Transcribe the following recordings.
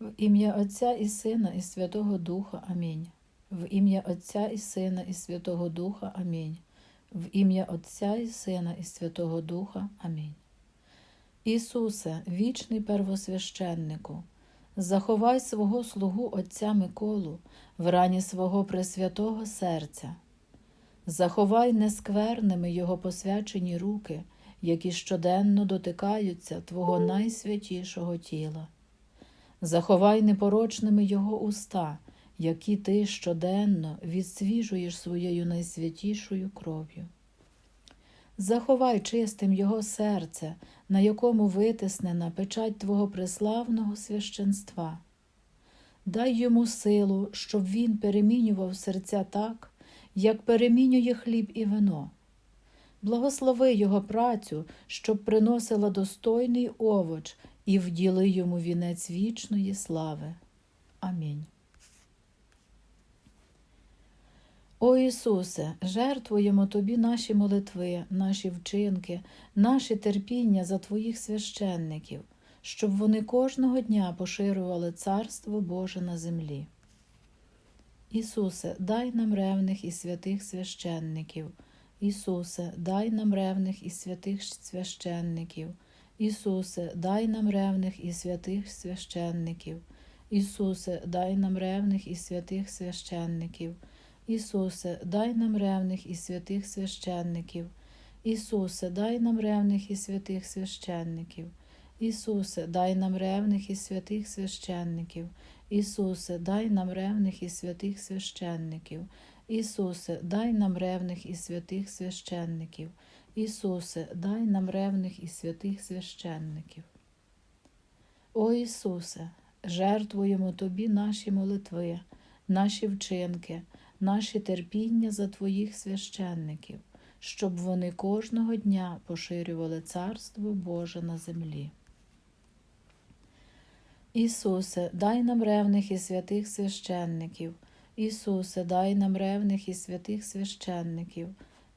В ім'я Отця і Сина, і Святого Духа. Амінь. В ім'я Отця і Сина, і Святого Духа. Амінь. В ім'я Отця і Сина, і Святого Духа. Амінь. Ісусе, вічний первосвященнику, заховай свого слугу Отця Миколу в рані свого пресвятого серця. Заховай нескверними Його посвячені руки, які щоденно дотикаються Твого найсвятішого тіла. Заховай непорочними Його уста, які ти щоденно відсвіжуєш своєю найсвятішою кров'ю. Заховай чистим Його серце, на якому витиснена печать Твого преславного священства. Дай йому силу, щоб він перемінював серця так, як перемінює хліб і вино. Благослови його працю, щоб приносила достойний овоч і вділи йому вінець вічної слави. Амінь. О Ісусе, жертвуємо Тобі наші молитви, наші вчинки, наші терпіння за Твоїх священників, щоб вони кожного дня поширювали Царство Боже на землі. Ісусе, дай нам ревних і святих священників. Ісусе, дай нам ревних і святих священників. Ісусе, дай нам ревних і святих священників. Ісусе, дай нам ревних і святих священників. Ісусе, дай нам ревних і святих священників. Ісусе, дай нам ревних і святих священників. Ісусе, дай нам ревних і святих священників. Ісусе, дай нам ревних і святих священників. Ісусе, дай нам ревних і святих священників. Ісусе, дай нам ревних і святих священників. О Ісусе, жертвуємо Тобі наші молитви, наші вчинки, наші терпіння за Твоїх священників, щоб вони кожного дня поширювали Царство Боже на землі. Ісусе, дай нам ревних і святих священників. Ісусе, дай нам ревних і святих священників.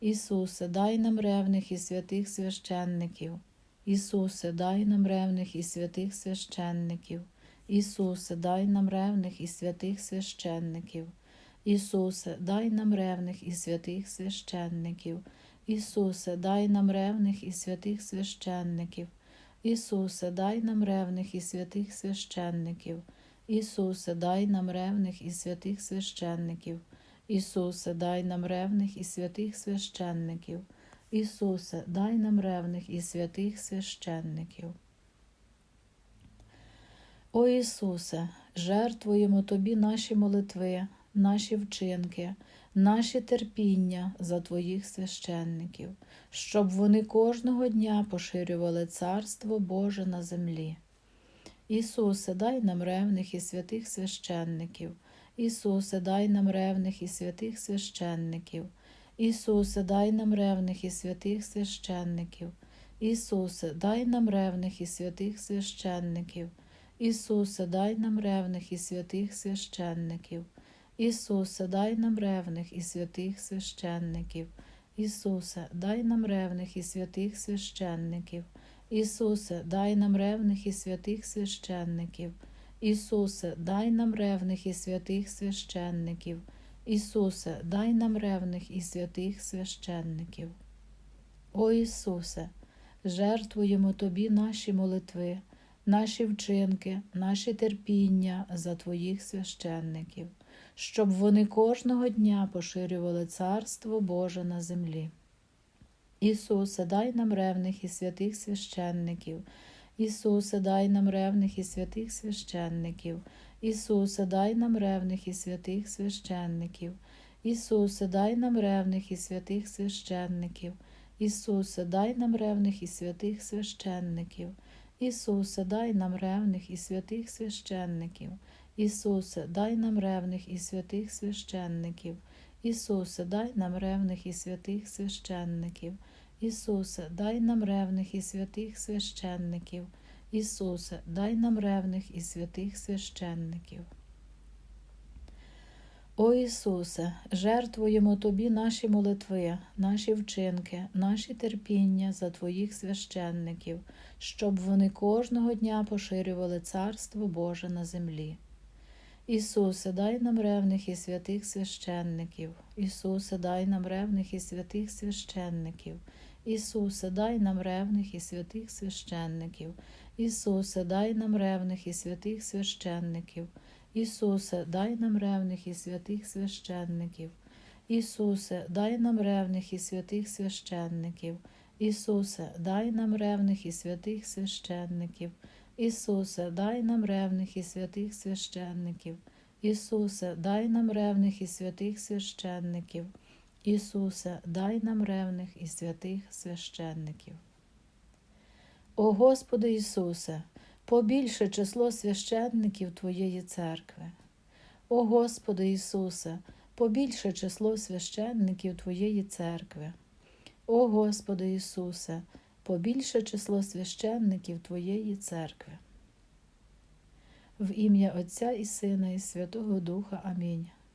Ісусе, дай нам ревних і святих священників. Ісусе, дай нам ревних і святих священників. Ісусе, дай нам ревних і святих священників. Ісусе, дай нам ревних і святих священників. Ісусе, дай нам ревних і святих священників. Ісусе, дай нам ревних і святих священників. Ісусе, дай нам ревних і святих священників. Ісусе, дай нам ревних і святих священників. Ісусе, дай нам ревних і святих священників. О Ісусе, жертвуємо Тобі наші молитви, наші вчинки, наші терпіння за Твоїх священників, щоб вони кожного дня поширювали Царство Боже на землі. Ісусе, дай нам ревних і святих священників. Ісусе, дай нам ревних і святих священників. Ісусе, дай нам ревних і святих священників. Ісусе, дай нам ревних і святих священників. Ісусе, дай нам ревних і святих священників. Ісусе, дай нам ревних і святих священників. Ісусе, дай нам ревних і святих священників. Ісусе, дай нам ревних і святих священників. Ісусе, дай нам ревних і святих священників. Ісусе, дай нам ревних і святих священників. О Ісусе, жертвуємо Тобі наші молитви, наші вчинки, наші терпіння за Твоїх священників, щоб вони кожного дня поширювали Царство Боже на землі. Ісусе, дай нам ревних і святих священників. Ісусе, дай нам ревних і святих священників. Ісусе, дай нам ревних і святих священників. Ісусе, дай нам ревних і святих священників. Ісусе, дай нам ревних і святих священників. Ісусе, дай нам ревних і святих священників. Ісусе, дай нам ревних і святих священників. Ісусе, дай нам ревних і святих священників. Ісусе, дай нам ревних і святих священників. Ісусе, дай нам ревних і святих священників. О Ісусе, жертвуємо Тобі наші молитви, наші вчинки, наші терпіння за Твоїх священників, щоб вони кожного дня поширювали Царство Боже на землі. Ісусе, дай нам ревних і святих священників. Ісусе, дай нам ревних і святих священників. Ісусе, дай нам ревних і святих священників. Ісусе, дай нам ревних і святих священників. Ісусе, дай нам ревних і святих священників. Ісусе, дай нам ревних і святих священників. Ісусе, дай нам ревних і святих священників. Ісусе, дай нам ревних і святих священників. Ісусе, дай нам ревних і святих священників. Ісусе, дай нам ревних і святих священників. О Господи Ісусе, побільше число священників Твоєї церкви. О Господи Ісусе, побільше число священників Твоєї церкви. О Господи Ісусе, побільше число священників Твоєї церкви. В ім'я Отця і Сина і Святого Духа Амінь.